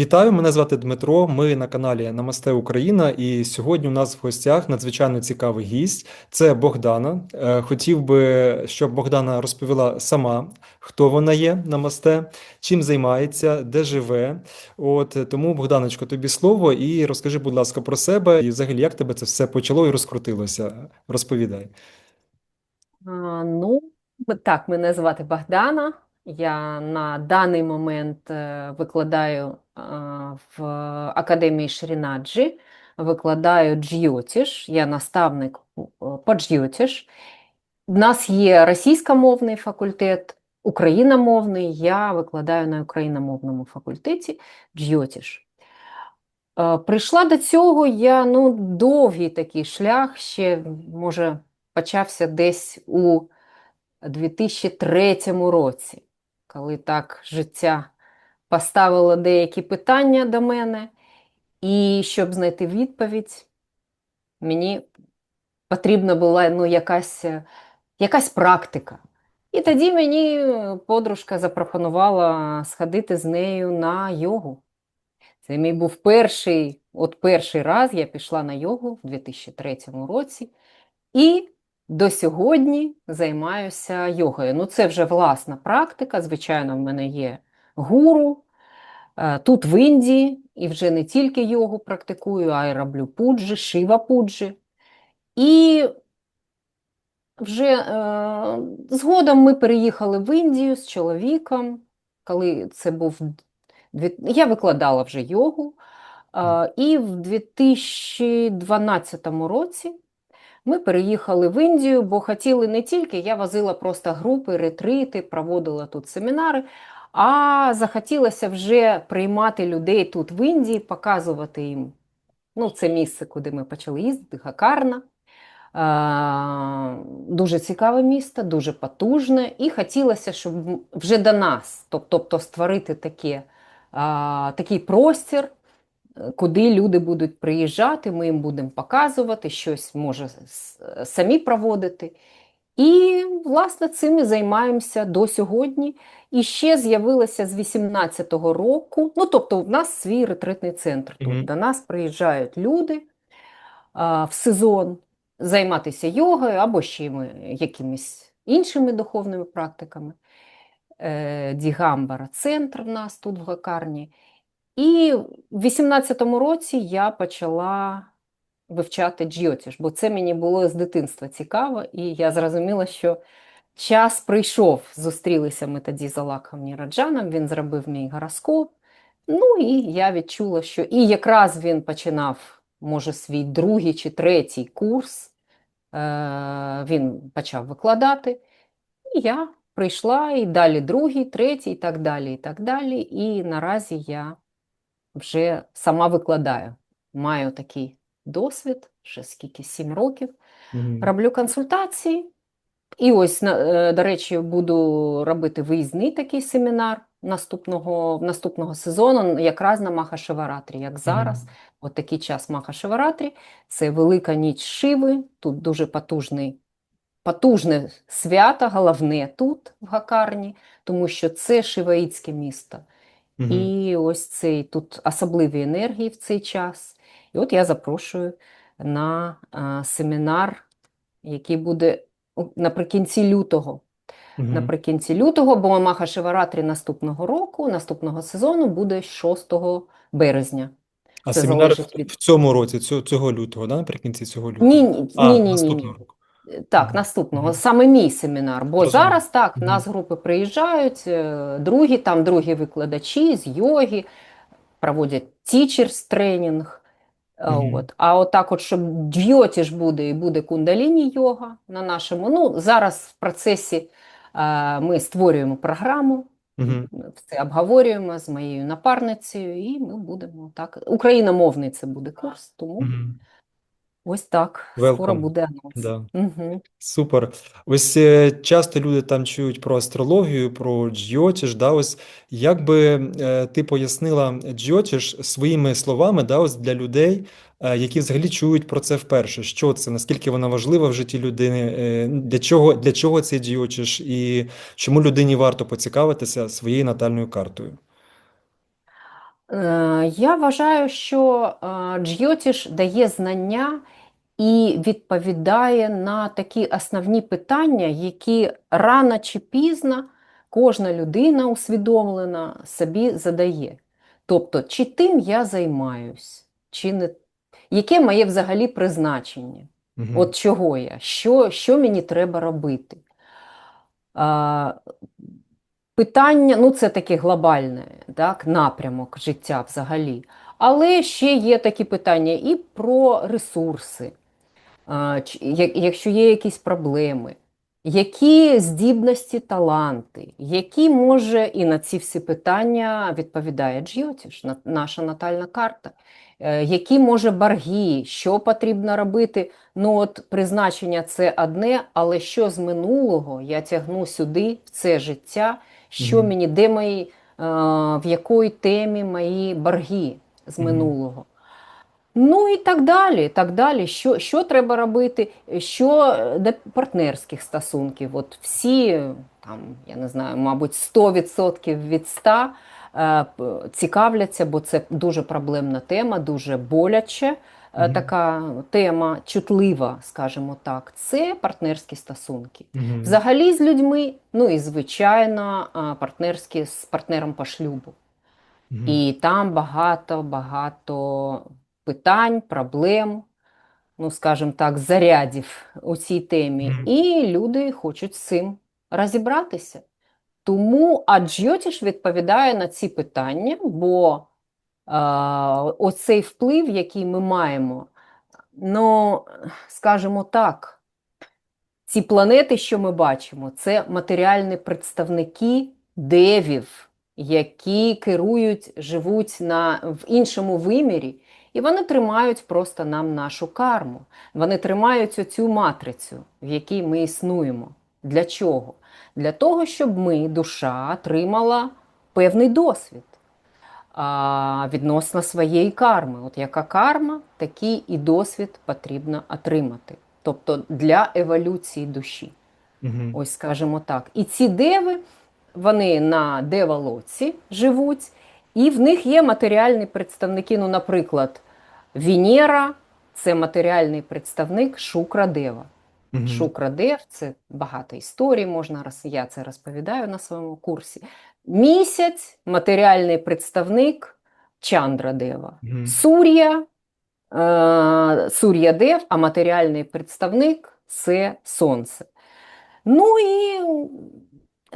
Вітаю, мене звати Дмитро. Ми на каналі Намасте Україна. І сьогодні у нас в гостях надзвичайно цікавий гість. Це Богдана. Е, Хотів би, щоб Богдана розповіла сама, хто вона є, Намасте, чим займається, де живе. От тому, Богданочко, тобі слово, і розкажи, будь ласка, про себе, і взагалі, як тебе це все почало і розкрутилося. Розповідай. А, Ну, так, мене звати Богдана. Я на даний момент е, викладаю в Академії Шрінаджі, викладаю джйотіш, я наставник е, по джйотіш. У нас є російськомовний факультет, україномовний, я викладаю на україномовному факультеті джйотіш. Е, Прийшла до цього я, ну, довгий такий шлях, ще, може, почався десь у 2003 році, коли так життя поставило деякі питання до мене, і щоб знайти відповідь, мені потрібна була ну, якась, якась практика. І тоді мені подружка запропонувала сходити з нею на йогу. Це мій був перший, от перший раз я пішла на йогу в 2003 році. І до сьогодні займаюся йогою. Ну, це вже власна практика. Звичайно, в мене є гуру. Е, Тут в Індії, і вже не тільки йогу практикую, а й роблю пуджі, шива пуджі. І вже е, згодом ми переїхали в Індію з чоловіком, коли це був я викладала вже йогу. Е, і в 2012 році ми переїхали в Індію, бо хотіли не тільки, я возила просто групи, ретрити, проводила тут семінари, а захотілося вже приймати людей тут в Індії, показувати їм. Ну, це місце, куди ми почали їздити, Гакарна. Дуже цікаве місто, дуже потужне, і хотілося, щоб вже до нас, тоб- тобто створити таке, такий простір, куди люди будуть приїжджати, ми їм будемо показувати, щось може самі проводити. І, власне, цим і займаємося до сьогодні. І ще з'явилося з 18-го року. Ну, тобто, в нас свій ретритний центр тут. Мгм. До нас приїжджають люди а, в сезон займатися йогою або ще якимись іншими духовними практиками. Е, Дігамбара центр в нас тут в Гакарні. І в 18-му році я почала вивчати джйотіш, бо це мені було з дитинства цікаво, і я зрозуміла, що час прийшов. Зустрілися ми тоді з Алаком Ніраджаном, він зробив мій гороскоп. Ну і я відчула, що і якраз він починав, може, свій другий чи третій курс, е, він почав викладати. І я прийшла, і далі другий, третій, і так далі, і так далі. І наразі я вже сама викладаю. Маю такий досвід, вже скільки, сім років. Мгм. Роблю консультації. І ось, е, до речі, буду робити виїзний такий семінар наступного, наступного сезону, якраз на Маха-Шиваратрі, як зараз. От такий час Маха-Шиваратрі. Це Велика ніч Шиви. Тут дуже потужний, потужне свято, головне тут, в Гакарні, тому що це шиваїтське місто. Мгм. І ось цей тут особливі енергії в цей час. І от я запрошую на а, семінар, який буде наприкінці лютого. Мгм. Наприкінці лютого, бо Маха Шиваратрі наступного року, наступного сезону буде 6 березня. А Це семінар від в цьому році, цього, лютого, да? Наприкінці цього лютого? ні, ні, А, ні, ні, ні, наступного ні. року. Так, наступного, саме мій семінар. Бо Зрозумів. зараз так, в нас групи приїжджають, е, другі, там другі викладачі з йоги, проводять тічерс тренінг. Мгм. От. А от от, щоб джйоті ж буде і буде кундаліні йога на нашому. Ну, зараз в процесі е, ми створюємо програму, Мгм. все обговорюємо з моєю напарницею, і ми будемо так. Україномовний це буде курс, тому Мгм. Ось так. Скоро буде анонс. Да. Угу. Супер. Ось е, часто люди там чують про астрологію, про джйотіш, да, ось як би е, ти пояснила джйотіш своїми словами, да, ось для людей, е, які взагалі чують про це вперше. Що це, наскільки вона важлива в житті людини, е, для чого, для чого цей джйотіш і чому людині варто поцікавитися своєю натальною картою? Е, Я вважаю, що е, Джйотіш дає знання і відповідає на такі основні питання, які рано чи пізно кожна людина усвідомлена собі задає. Тобто, чи тим я займаюсь, чи не яке моє взагалі призначення? Мгм. От чого я? Що, що мені треба робити? А, питання, ну це таке глобальне так, напрямок життя взагалі. Але ще є такі питання і про ресурси, якщо є якісь проблеми, які здібності, таланти, які може і на ці всі питання відповідає Джйотіш, наша натальна карта. Е, Які може борги, що потрібно робити? Ну, от призначення це одне, але що з минулого я тягну сюди, в це життя, що Мгм. мені, де мої, е, в якої темі мої борги з минулого. Ну і так далі. так далі. Що, що треба робити? Що е, до партнерських стосунків? От всі, там, я не знаю, мабуть, 100% від 100 е, цікавляться, бо це дуже проблемна тема, дуже боляче. е, Мгм. Така тема чутлива, скажімо так, це партнерські стосунки. Мгм. Взагалі з людьми, ну і звичайно, партнерські з партнером по шлюбу. Мгм. І там багато, багато питань, проблем, ну, скажімо так, зарядів у цій темі. І люди хочуть з цим розібратися. Тому Аджйотіш відповідає на ці питання, бо а, оцей вплив, який ми маємо, ну, скажімо так, ці планети, що ми бачимо, це матеріальні представники девів, які керують, живуть на, в іншому вимірі, і вони тримають просто нам нашу карму. Вони тримають оцю матрицю, в якій ми існуємо. Для чого? Для того, щоб ми, душа, отримала певний досвід а, відносно своєї карми. От яка карма, такий і досвід потрібно отримати. Тобто для еволюції душі. Мгм. Ось скажімо так. І ці деви, вони на деволоці живуть, і в них є матеріальні представники. Ну, наприклад, Венера це матеріальний представник Шукра-дева. Мгм. Шукра-дев – це багато історій, можна я це розповідаю на своєму курсі. Місяць матеріальний представник Чандра-дева. Мгм. Сур'я, е, Сур'я-дев, а матеріальний представник це Сонце. Ну і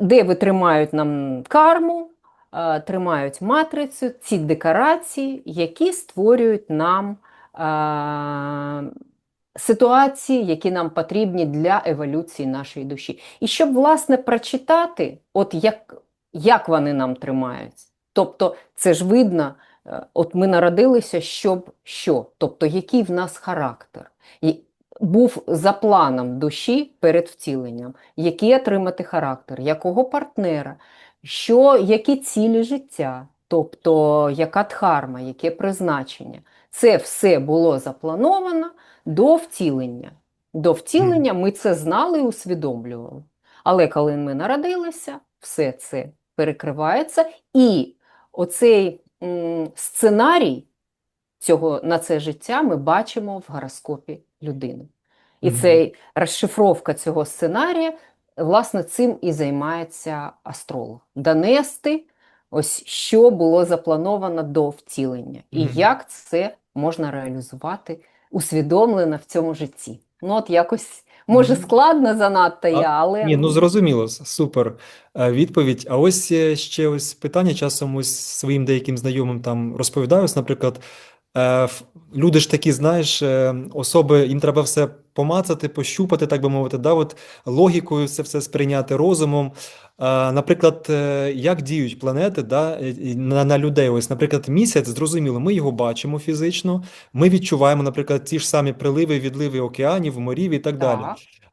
деви тримають нам карму, е, тримають матрицю, ці декорації, які створюють нам е, ситуації, які нам потрібні для еволюції нашої душі. І щоб, власне, прочитати, от як, як вони нам тримають. Тобто, це ж видно, е, от ми народилися, щоб що? Тобто, який в нас характер. Був за планом душі перед втіленням, який отримати характер, якого партнера, що, які цілі життя, тобто яка дхарма, яке призначення. Це все було заплановано до втілення. До втілення ми це знали і усвідомлювали. Але коли ми народилися, все це перекривається, і оцей м, сценарій цього, на це життя ми бачимо в гороскопі людини. І Мгм. цей розшифровка цього сценарія, власне, цим і займається астролог. Донести, ось що було заплановано до втілення, і Мгм. як це можна реалізувати усвідомлено в цьому житті. Ну, от якось, може, складно занадто я, але Ні, ну зрозуміло, супер е, відповідь. А ось е, ще ось питання часом ось своїм деяким знайомим там розповідаю, ось, наприклад, е, люди ж такі, знаєш, особи, їм треба все помацати, пощупати, так би мовити, да, от логікою це все сприйняти розумом. Наприклад, е, як діють планети да, на, на людей? Ось, наприклад, місяць, зрозуміло, ми його бачимо фізично, ми відчуваємо, наприклад, ті ж самі приливи, відливи океанів, морів і так далі.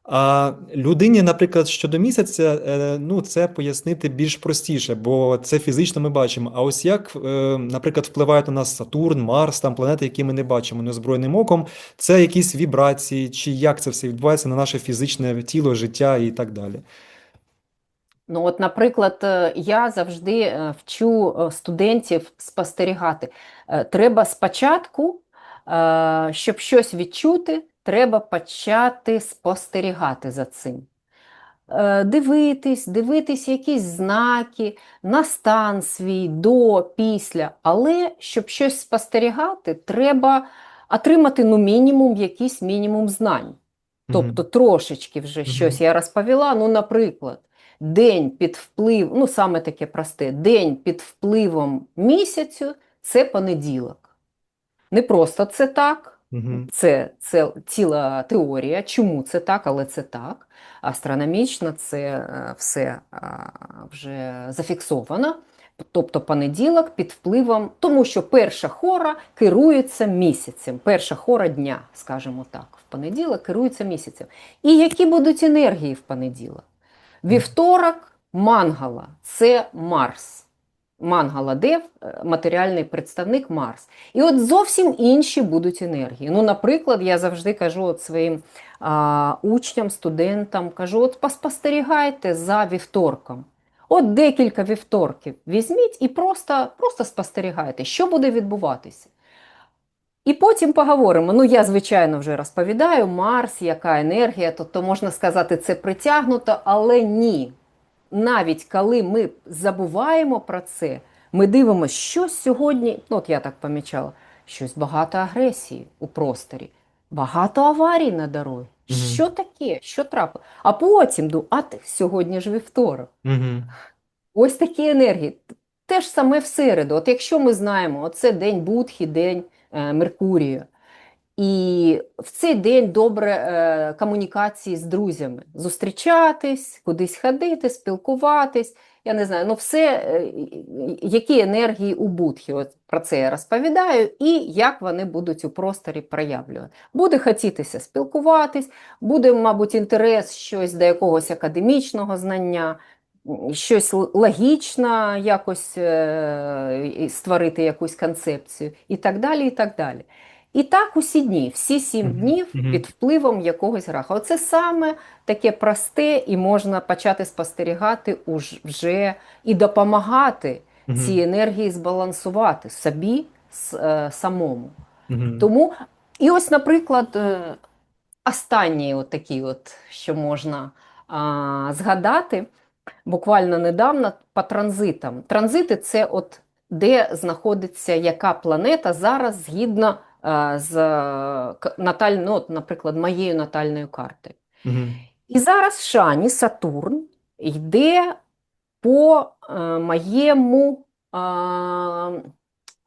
А людині, наприклад, щодо місяця, е, ну це пояснити більш простіше, бо це фізично ми бачимо. А ось як, е, наприклад, впливають на нас Сатурн, Марс, там планети, які ми не бачимо неозброєним оком, це якісь вібрації, чи як це все відбувається на наше фізичне тіло, життя і так далі. Ну, от, наприклад, е, я завжди вчу студентів спостерігати. Треба спочатку, щоб щось відчути, треба почати спостерігати за цим. Е, Дивитись, дивитись якісь знаки, на стан свій, до, після. Але щоб щось спостерігати, треба отримати ну, мінімум, якийсь мінімум знань. Тобто трошечки вже щось я розповіла. Ну, наприклад, день під вплив, ну саме таке просте, день під впливом місяцю це понеділок. Не просто це так, Це, це ціла теорія, чому це так, але це так. Астрономічно це е, все вже зафіксовано. Тобто понеділок під впливом, тому що перша хора керується місяцем, перша хора дня, скажімо так, в понеділок керується місяцем. І які будуть енергії в понеділок? Вівторок Мангала це Марс. Мангала Дев, е, матеріальний представник Марс. І от зовсім інші будуть енергії. Ну, наприклад, я завжди кажу от своїм а, учням, студентам, кажу: от поспостерігайте за вівторком. От декілька вівторків візьміть і просто, просто спостерігайте, що буде відбуватися. І потім поговоримо. Ну, я, звичайно, вже розповідаю, Марс, яка енергія, тобто можна сказати, це притягнуто, але ні. Навіть коли ми забуваємо про це, ми дивимося, що сьогодні, ну от я так помічала, щось багато агресії у просторі, багато аварій на дорозі. Мгм. Що таке? Що трапило? А потім думаю, а ти, сьогодні ж вівторок. Мгм. Ось такі енергії. Те ж саме в середу. От якщо ми знаємо, оце день Будхи, день е, Меркурію. І в цей день добре е, комунікації з друзями, зустрічатись, кудись ходити, спілкуватись. Я не знаю, ну все, е, які енергії у Будхі. От про це я розповідаю, і як вони будуть у просторі проявлювати. Буде хотітися спілкуватись, буде, мабуть, інтерес щось до якогось академічного знання, щось логічно якось е, створити якусь концепцію, і так далі, і так далі. І так усі дні, всі сім днів під впливом якогось граха. Оце саме таке просте, і можна почати спостерігати уж- вже і допомагати Мгм. ці енергії збалансувати собі е, самому. Тому, і ось, наприклад, е, останній от такий, от, що можна а, згадати, буквально недавно по транзитам. Транзити це от де знаходиться яка планета зараз згідно з е, наталь, ну, от, наприклад, моєю натальною картою. Мгм. І зараз в Шані Сатурн йде по е, моєму е,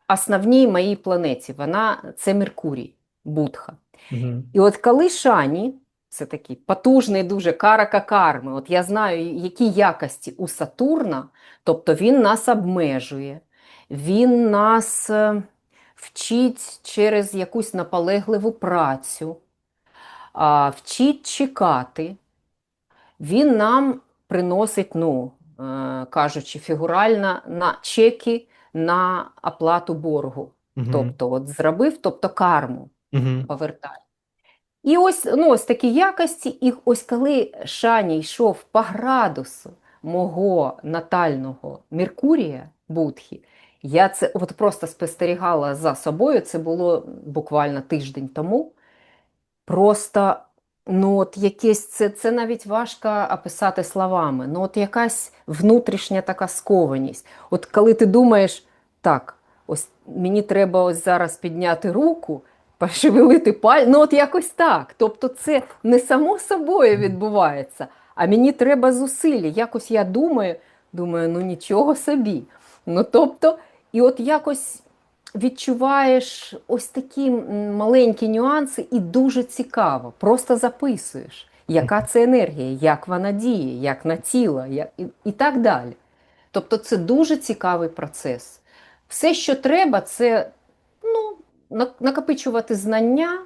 основній моїй планеті. Вона це Меркурій, Будха. Мгм. І от коли Шані, це такий потужний дуже карака карми, от я знаю, які якості у Сатурна, тобто він нас обмежує, він нас вчить через якусь наполегливу працю, а, вчить чекати. Він нам приносить, ну, е, кажучи, фігурально на чеки на оплату боргу. Мгм. Тобто, от зробив, тобто карму Мгм. повертає. І ось, ну, ось такі якості, і ось коли Шані йшов по градусу мого натального Меркурія Будхі, я це от просто спостерігала за собою, це було буквально тиждень тому. Просто, ну, от якесь, це, це навіть важко описати словами. Ну, от якась внутрішня така скованість. От коли ти думаєш, так, ось мені треба ось зараз підняти руку, пошевелити паль, ну от якось так. Тобто це не само собою відбувається, а мені треба зусилля. Якось я думаю, думаю, ну нічого собі. Ну тобто, і от якось відчуваєш ось такі маленькі нюанси, і дуже цікаво. Просто записуєш, яка це енергія, як вона діє, як на тіло, як... І, і так далі. Тобто це дуже цікавий процес. Все, що треба, це ну, накопичувати знання,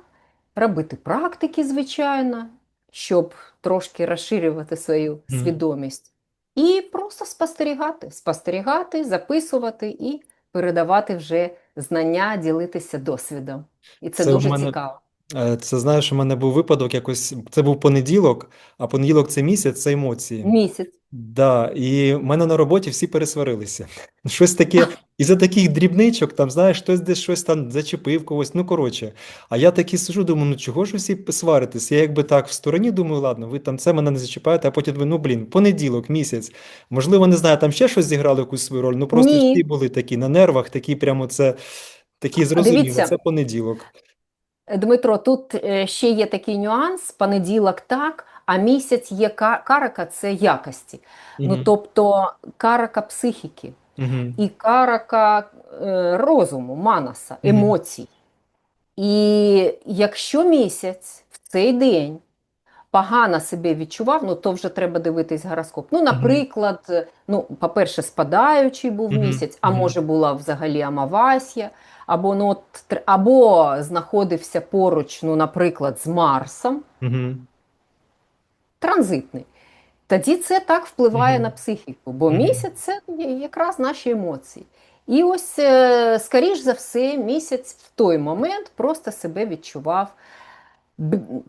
робити практики, звичайно, щоб трошки розширювати свою свідомість. І просто спостерігати, спостерігати, записувати і передавати вже знання, ділитися досвідом. І це, Це дуже мене- цікаво. Е, Це знаєш, у мене був випадок якось. Це був понеділок, а понеділок це місяць, це емоції. Місяць. Да, і в мене на роботі всі пересварилися. Щось таке, із-за таких дрібничок, там, знаєш, хтось десь щось там зачепив когось, ну коротше. А я такий сижу, думаю, ну чого ж всі сваритесь? Я якби так в стороні думаю, ладно, ви там це мене не зачіпаєте, а потім думаю, ну блін, понеділок, місяць. Можливо, не знаю, там ще щось зіграло якусь свою роль, ну просто Ні. всі були такі на нервах, такі прямо це, такі зрозуміло, Дивіться. це понеділок. Дмитро, тут е, ще є такий нюанс: понеділок так, а місяць є карака це якості. Ну, тобто карака психіки мгм, і карака е, розуму, манаса, емоцій. І якщо місяць в цей день погано себе відчував, ну то вже треба дивитись гороскоп. Ну, наприклад, е, ну, по-перше, спадаючий був місяць, а може була взагалі амавасія, або, ну, от, або знаходився поруч, ну, наприклад, з Марсом, Мгм, транзитний. Тоді це так впливає Мгм. на психіку, бо Мгм. місяць це якраз наші емоції. І ось, е, скоріш за все, місяць в той момент просто себе відчував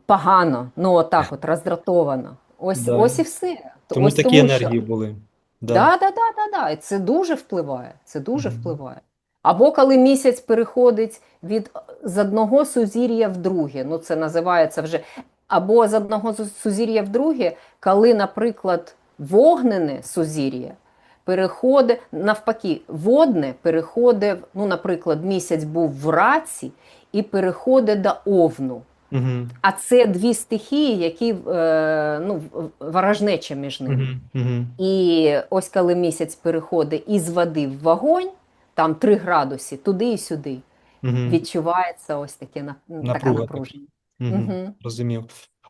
погано, ну отак от роздратовано. Ось, Да. ось і все. Тому ось такі тому енергії що, були. Да. да, да, да, да, да. І це дуже впливає. Це дуже Мгм. впливає. Або коли місяць переходить від е, з одного сузір'я в друге, ну це називається вже або з одного сузір'я в друге, коли, наприклад, вогнене сузір'я переходить навпаки, водне переходить, ну, наприклад, місяць був в раці і переходить до овну. Мгм, А це дві стихії, які е, ну, ворожнеча між ними. мгм, мгм. І ось коли місяць переходить із води в вогонь, там 3 градуси, туди і сюди, Мгм. відчувається ось таке на- така Напруга така. напруження. Мгм. Угу. Розумів.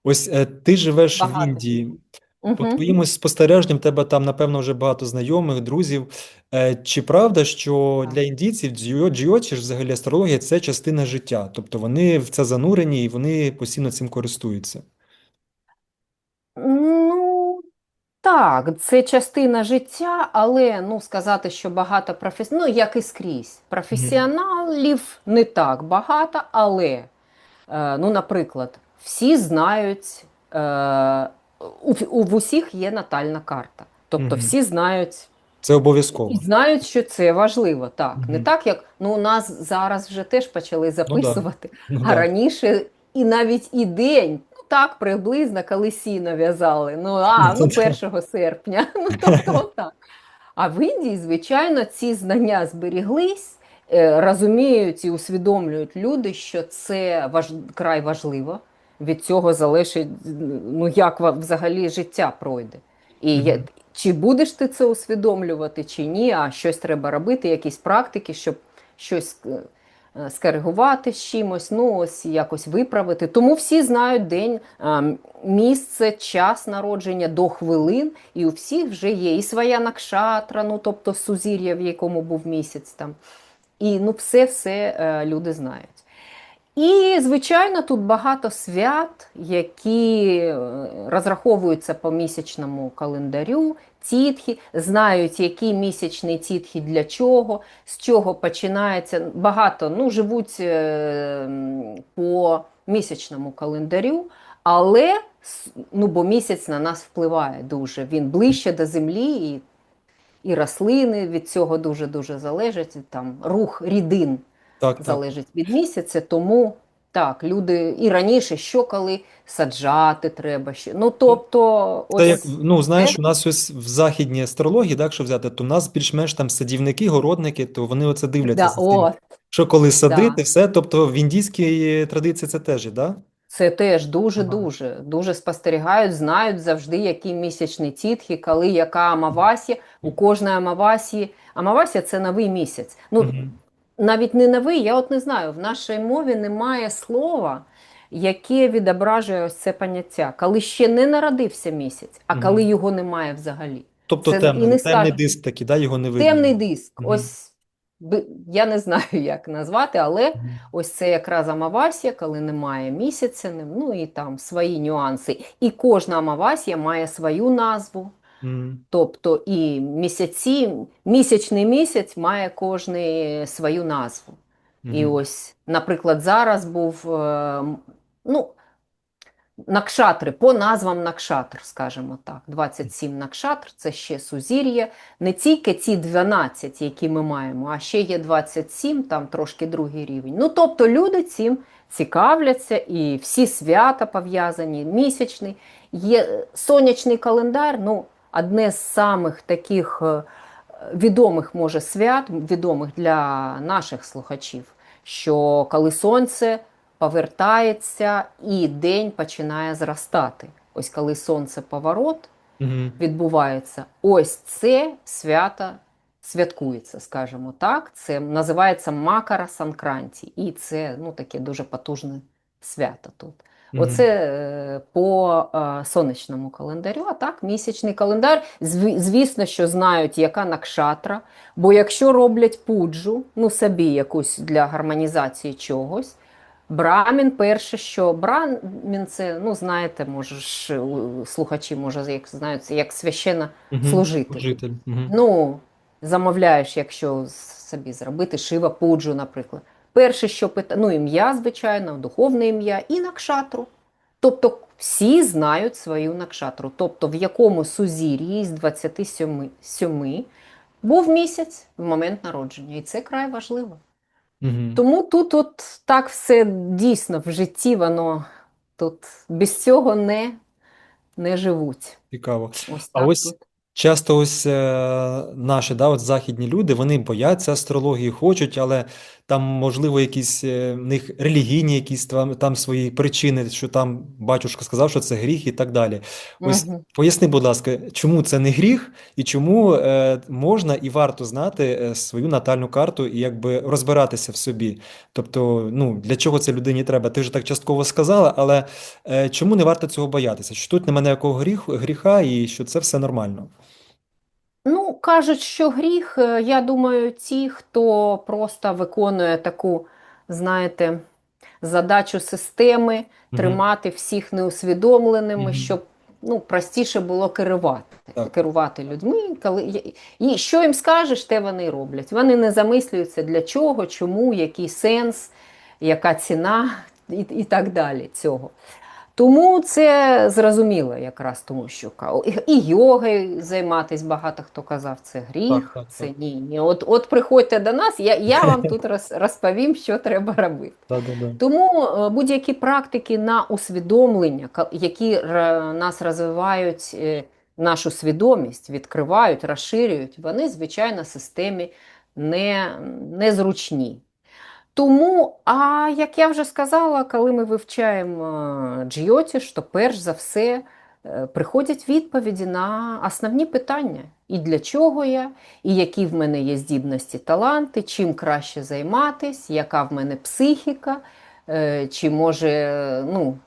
Ось е, ти живеш в Багато Індії. По Угу. твоїм спостереженням, тебе там, напевно, вже багато знайомих, друзів. Е, Чи правда, що Так. для індійців джіо, чи ж взагалі астрологія це частина життя? Тобто вони в це занурені і вони постійно цим користуються. Ну, так, це частина життя, але ну, сказати, що багато професі... ну, як і скрізь. Професіоналів не так багато, але, е, ну, наприклад, всі знають, е, у, у в усіх є натальна карта. Тобто всі знають Це обов'язково. і знають, що це важливо. Так, не так, як ну, у нас зараз вже теж почали записувати, Ну, а да. раніше і навіть і день, ну так, приблизно, коли сіно в'язали. Ну, а, ну, 1 серпня. Ну, тобто так. А в Індії, звичайно, ці знання зберіглись, е, розуміють і усвідомлюють люди, що це важ... край важливо. Від цього залежить, ну, як взагалі життя пройде. І я- чи будеш ти це усвідомлювати, чи ні, а щось треба робити, якісь практики, щоб щось е, скоригувати з чимось, ну ось якось виправити. Тому всі знають день, місце, час народження до хвилин, і у всіх вже є і своя накшатра, ну тобто сузір'я, в якому був місяць там. І ну, все-все е, люди знають. І, звичайно, тут багато свят, які е, розраховуються по місячному календарю, тітхи, знають, який місячний тітхи для чого, з чого починається. Багато ну, живуть е, по місячному календарю, але ну, бо місяць на нас впливає дуже. Він ближче до землі, і, і рослини від цього дуже-дуже залежать. і Там рух рідин Так, так. залежить від місяця, тому так, люди і раніше, що коли саджати треба, що. Ну, тобто, Це як, ну, знаєш, у нас ось в західній астрології, так, що взяти, то у нас більш-менш там садівники, городники, то вони оце дивляться да, о, Що коли садити, Да. все, тобто в індійській традиції це теж, є, да? це теж Ага. дуже-дуже спостерігають, знають завжди, які місячні тітхи, коли яка амавасія. У кожної амавасії. Амавасія це новий місяць. Ну, Мгм. Навіть не новий, я от не знаю, в нашій мові немає слова, яке відображує ось це поняття, коли ще не народився місяць, а коли його немає взагалі. Тобто Це і темний, не темний диск такий, да, його не видно. Темний диск. Мгм. Ось я не знаю, як назвати, але Мгм. ось це якраз амавасія, коли немає місяця, ну і там свої нюанси. І кожна амавасія має свою назву. Тобто і місяці, місячний місяць має кожний свою назву. І ось, наприклад, зараз був е, ну, Накшатри, по назвам накшатр, скажімо так. 27 накшатр це ще сузір'я. Не тільки ці 12, які ми маємо, а ще є 27, там трошки другий рівень. Ну, тобто люди цим цікавляться, і всі свята пов'язані, місячний. Є сонячний календар, ну, одне з самих таких е, відомих, може, свят, відомих для наших слухачів, що коли сонце повертається і день починає зростати. Ось коли сонце поворот Угу. відбувається, ось це свято святкується, скажімо так. Це називається Макара Санкранті. І це ну, таке дуже потужне свято тут. Оце е, по е, сонячному календарю, а так, місячний календар. Звісно, що знають, яка накшатра, бо якщо роблять пуджу, ну собі якусь для гармонізації чогось, Брамін, перше, що брамін це, ну знаєте, може ж, у- слухачі, може, як знають, як священна служитель. Служитель. Угу. Ну, замовляєш, якщо собі зробити шива пуджу, наприклад. Перше, що пита... ну, ім'я, звичайно, духовне ім'я і накшатру. Тобто всі знають свою накшатру. Тобто, в якому сузір'ї з 27 сьоми був місяць в момент народження. І це край важливо. Угу. Тому тут от так все дійсно в житті, воно тут без цього не, не живуть. Цікаво. Ось А ось тут. Часто ось е, наші, да, от західні люди, вони бояться астрології, хочуть, але там, можливо, якісь е, в них релігійні якісь там, там свої причини, що там батюшка сказав, що це гріх і так далі. Ось Мгм. поясни, будь ласка, чому це не гріх і чому е, можна і варто знати е, свою натальну карту і якби розбиратися в собі. Тобто, ну, для чого це людині треба? Ти вже так частково сказала, але е, чому не варто цього боятися? Що тут немає ніякого гріх, гріха і що це все нормально? Ну, кажуть, що гріх, е, я думаю, ті, хто просто виконує таку, знаєте, задачу системи Мгм. тримати всіх неусвідомленими, Мгм. щоб ну, простіше було керувати, Так. керувати людьми. Коли... І що їм скажеш, те вони й роблять. Вони не замислюються для чого, чому, який сенс, яка ціна і, і так далі цього. Тому це зрозуміло якраз тому, що і- йогою займатися багато хто казав, це гріх, Так, так, це ні, ні. От, от приходьте до нас, я, я вам тут роз, розповім, що треба робити. Да-да-да. Тому е, будь-які практики на усвідомлення, які нас розвивають е, нашу свідомість, відкривають, розширюють, вони, звичайно, системі не, незручні. Тому, а як я вже сказала, коли ми вивчаємо е, джйотіш, то перш за все е, приходять відповіді на основні питання. І для чого я, і які в мене є здібності, таланти, чим краще займатись, яка в мене психіка, е, чи може, ну,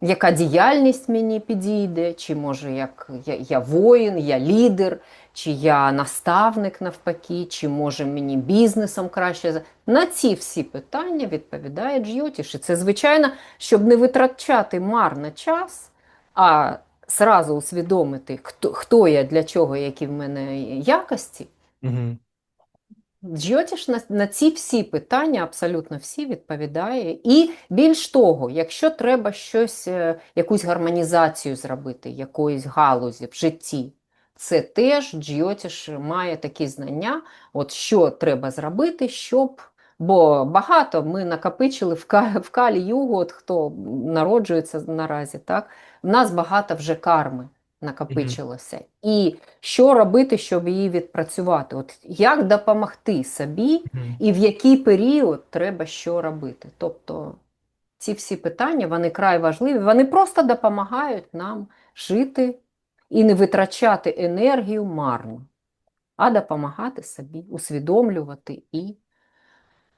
яка діяльність мені підійде, чи може як я, я воїн, я лідер, чи я наставник навпаки, чи може мені бізнесом краще. На ці всі питання відповідає Джйотіш. І це, звичайно, щоб не витрачати марно час, а зразу усвідомити, хто, хто я, для чого, які в мене якості. Мгм. Джйотіш на, на ці всі питання, абсолютно всі, відповідає. І більш того, якщо треба щось, е, якусь гармонізацію зробити, якоїсь галузі в житті, це теж Джйотіш має такі знання, от що треба зробити, щоб. Бо багато ми накопичили в, в калі югу, от хто народжується наразі, так? В нас багато вже карми накопичилося. І що робити, щоб її відпрацювати? От як допомогти собі Мгм. і в який період треба що робити? Тобто ці всі питання вони край важливі, вони просто допомагають нам жити і не витрачати енергію марно, а допомагати собі, усвідомлювати і,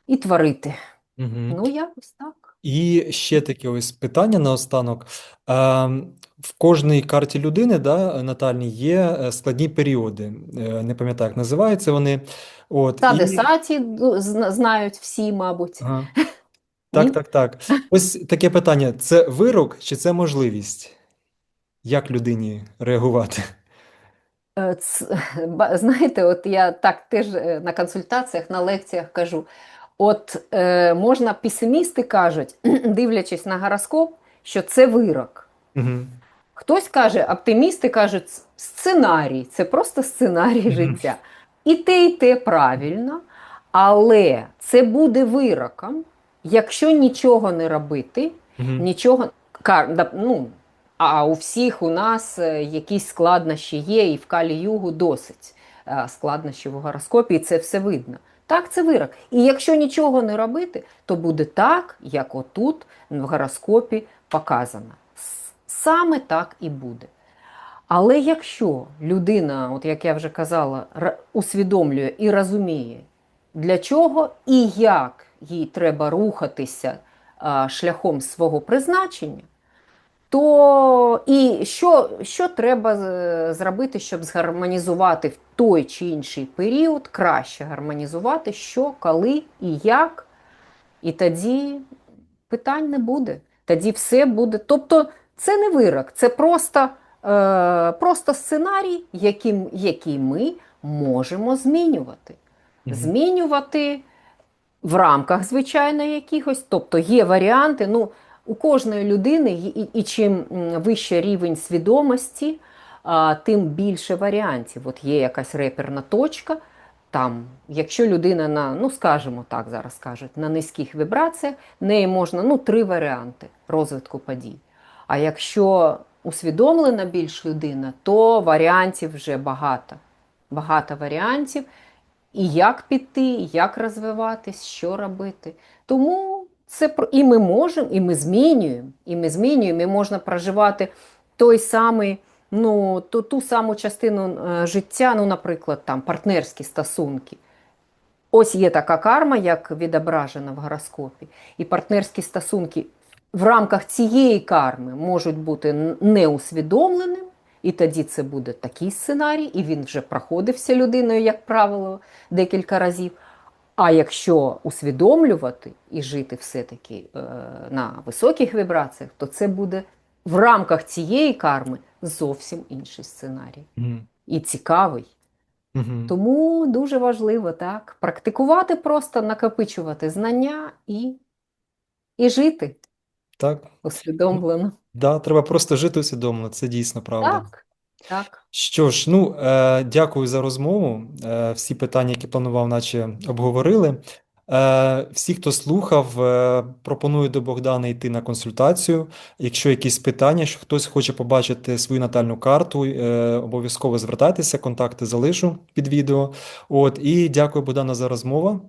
і творити. Мгм. Ну, якось так. І ще таке ось питання наостанок. Ем, В кожній карті людини, да, натальній, є е, складні періоди. Е, Не пам'ятаю, як називаються вони. От, Та і... десаті знають всі, мабуть. Ага. Так, так, так. Ось таке питання: це вирок чи це можливість? Як людині реагувати? Е, Знаєте, от я так теж е, на консультаціях, на лекціях кажу: от е, можна песимісти кажуть, дивлячись на гороскоп, що це вирок. Угу. Хтось каже, оптимісти кажуть, сценарій, це просто сценарій Мгм. життя. І те, і те правильно, але це буде вироком, якщо нічого не робити, Угу. нічого. Ну, а у всіх у нас е, якісь складнощі є, і в Калі Югу досить е, складнощів у гороскопі, і це все видно. Так, це вирок. І якщо нічого не робити, то буде так, як отут в гороскопі показано. Саме так і буде. Але якщо людина, от як я вже казала, усвідомлює і розуміє, для чого і як їй треба рухатися шляхом свого призначення, то і що, що треба зробити, щоб згармонізувати в той чи інший період, краще гармонізувати, що, коли і як, і тоді питань не буде. Тоді все буде. Тобто це не вирок, це просто, е, просто сценарій, яким, який ми можемо змінювати. Мгм. Змінювати в рамках, звичайно, якихось. Тобто є варіанти. Ну, у кожної людини, і, і, чим вище рівень свідомості, тим більше варіантів. От є якась реперна точка. Там, якщо людина на, ну скажімо так, зараз кажуть, на низьких вібраціях, в неї можна ну, три варіанти розвитку подій. А якщо усвідомлена більш людина, то варіантів вже багато. Багато варіантів. І як піти, як розвиватись, що робити. Тому це про- і ми можемо, і ми змінюємо, і ми змінюємо, і можна проживати той самий, ну, ту, ту саму частину е, життя, ну, наприклад, там партнерські стосунки. Ось є така карма, як відображена в гороскопі. І партнерські стосунки в рамках цієї карми можуть бути н- неусвідомленим, і тоді це буде такий сценарій, і він вже проходився людиною, як правило, декілька разів. А якщо усвідомлювати і жити все-таки е, на високих вібраціях, то це буде в рамках цієї карми зовсім інший сценарій. Мгм. І цікавий. Мгм. Тому дуже важливо так практикувати просто, накопичувати знання і, і жити Так, усвідомлено. да, треба просто жити усвідомлено, це дійсно правда. Так, так. Що ж, ну, е, дякую за розмову. Е, всі питання, які планував, наче обговорили. Е, всі, хто слухав, е, пропоную до Богдана йти на консультацію. Якщо якісь питання, що хтось хоче побачити свою натальну карту, е, обов'язково звертайтеся, контакти залишу під відео. От, і дякую, Богдана, за розмову.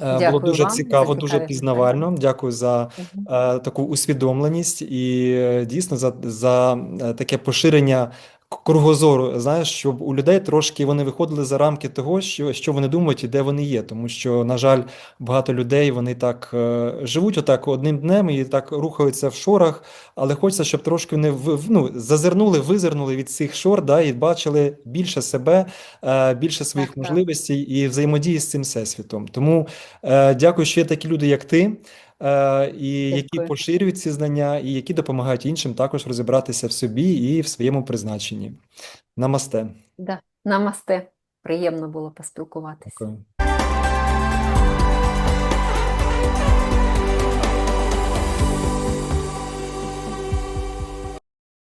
Е, було дуже вам за цікаво, дуже цікаві пізнавально. Дякую за е, таку усвідомленість і е, дійсно за, за е, таке поширення кругозору, знаєш, щоб у людей трошки вони виходили за рамки того, що, що вони думають і де вони є. Тому що, на жаль, багато людей вони так е, живуть отак одним днем і так рухаються в шорах, але хочеться, щоб трошки вони в, ну, зазирнули, визирнули від цих шор, да, і бачили більше себе, е, більше своїх Так, так. можливостей і взаємодії з цим всесвітом. Тому е, дякую, що є такі люди, як ти. Е, І які поширюють ці знання, і які допомагають іншим також розібратися в собі і в своєму призначенні. Намасте. Да. Намасте. Приємно було поспілкуватися.